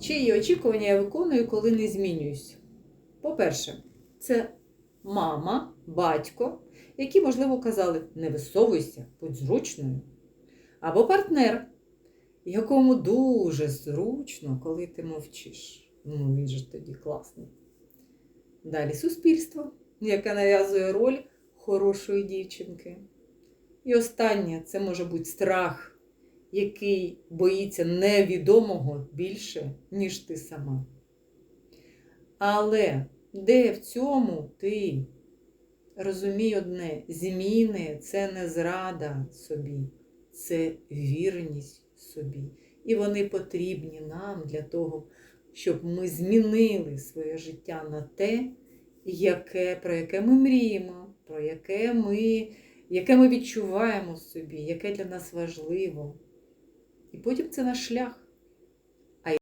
чиї очікування я виконую, коли не змінююсь. По-перше, це мама, батько, які, можливо, казали, не висовуйся, будь зручною. Або партнер, якому дуже зручно, коли ти мовчиш. Ну, він же тоді класний. Далі суспільство, яке нав'язує роль хорошої дівчинки. І останнє це може бути страх, який боїться невідомого більше, ніж ти сама. Але де в цьому ти? Розумій одне, зміни це не зрада собі, це вірність собі. І вони потрібні нам для того, щоб ми змінили своє життя на те, яке, про яке ми мріємо, про яке ми, яке ми відчуваємо собі, яке для нас важливо. І потім це наш шлях.